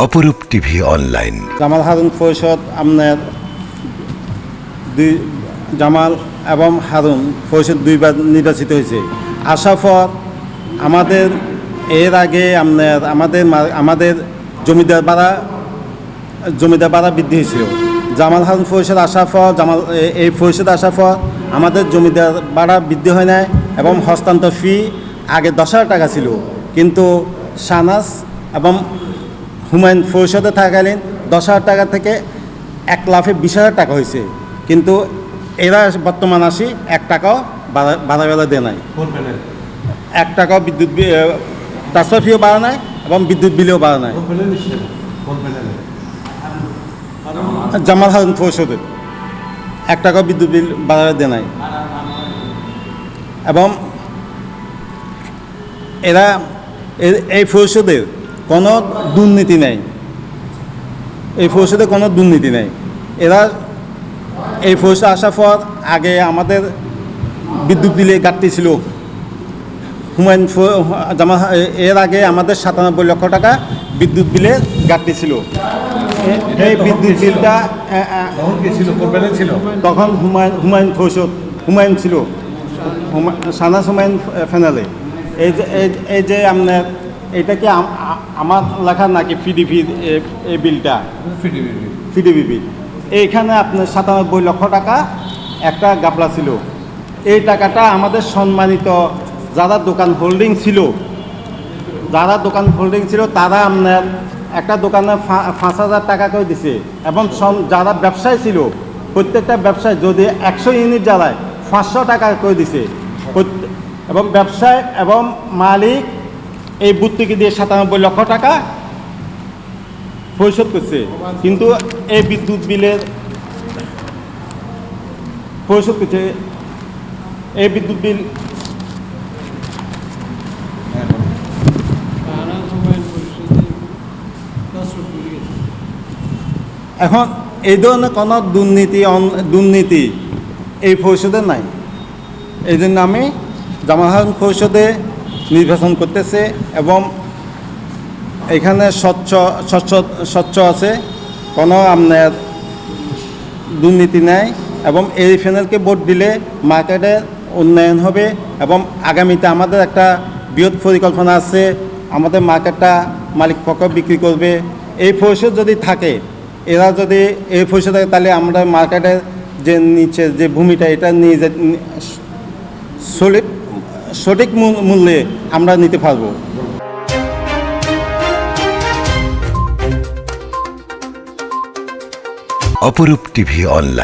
অপরূপ TV online. Jamal Harun পরিষদ আপনার দুই, জামাল এবং হারুন পরিষদ দুইবার নির্বাচিত হয়েছে। আসার পর আমাদের, এর আগে আপনার আমাদের আমাদের জমিদার বাড়া জমিদার বাড়া বৃদ্ধি হয়েছিল। জামাল হারুন পরিষদ আসার পর জামাল এই পরিষদ আসার পর আমাদের জমিদার বাড়া বৃদ্ধি হয় নাই এবং হস্তান্তর ফি আগে দশ হাজার টাকা ছিল। কিন্তু সানাস এবং হুমায়ুন পরিষদে থাকাকালীন দশ হাজার টাকা থেকে এক লাফে বিশ হাজার টাকা হয়েছে। কিন্তু এরা বর্তমান আসি এক টাকাও বাড়া বাড়া বেলা দেয় নাই। এক টাকাও বিদ্যুৎ ট্রান্সফার ফিও বাড়া নাই এবং বিদ্যুৎ বিলও বাড়া নাই। জামাল হারুন পরিষদের এক টাকাও বিদ্যুৎ বিল বাড়া দেয় নাই। এবং এরা এই পরিষদের কোনো দুর্নীতি নেই। এই পরিষদে কোনো দুর্নীতি নেই। এরা এই পরিষদ আসার পর আগে আমাদের বিদ্যুৎ বিলে ঘাটতি ছিল। হুমায়ুন ফ- জামা এর আগে আমাদের সাতানব্বই লক্ষ টাকা বিদ্যুৎ বিলের ঘাটতি ছিল। এই বিদ্যুৎ বিলটা তখন ছিল? তখন হুমায়ুন হুমায়ুন পরিষদ হুমায়ুন ছিল। সানাস হুমায়ুন ফেনালে। এই যে এই- এই যে আপনার এটা কি আমার লেখা নাকি পিডিপি এই বিলটা? PDP bill. এইখানে আপনার সাতানব্বই লক্ষ টাকা একটা গাবলা ছিল। এই টাকাটা আমাদের সম্মানিত যারা দোকান হোল্ডিং ছিল যারা দোকান হোল্ডিং ছিল তারা আপনার একটা দোকানে পাঁচ হাজার টাকা করে দিছে। এবং যারা ব্যবসায়ী ছিল প্রত্যেকটা ব্যবসায় যদি একশো ইউনিট জ্বালায় পাঁচশো টাকা করে দিছে। এবং ব্যবসায় এবং মালিক এই বুত্তিকে দিয়ে সাতানব্বই লক্ষ টাকা পরিশোধ করছে। কিন্তু এই বিদ্যুৎ বিলের পরিশোধ করছে। এই বিদ্যুৎ বিল এখন এই ধরনের কোনো দুর্নীতি দুর্নীতি এই পরিষদে নাই। এই জন্য আমি জামাহান পরিষদে নির্বাচন করতেছে এবং এখানে স্বচ্ছ স্বচ্ছ স্বচ্ছ আছে, কোনো আপনার দুর্নীতি নেই এবং এই প্যানেলকে ভোট দিলে মার্কেটের উন্নয়ন হবে এবং আগামীতে আমাদের একটা বৃহৎ পরিকল্পনা আছে, আমাদের মার্কেটটা মালিক পক্ষ বিক্রি করবে। এই পরিষদ যদি থাকে, এরা যদি এই পরিষদ থাকে, তাহলে আমরা মার্কেটের যে নিচে যে ভূমিটা, এটা নিয়ে যে সঠিক সঠিক মূল্যে আমরা নিতে পারব। অপরূপ টিভি অনলাইন।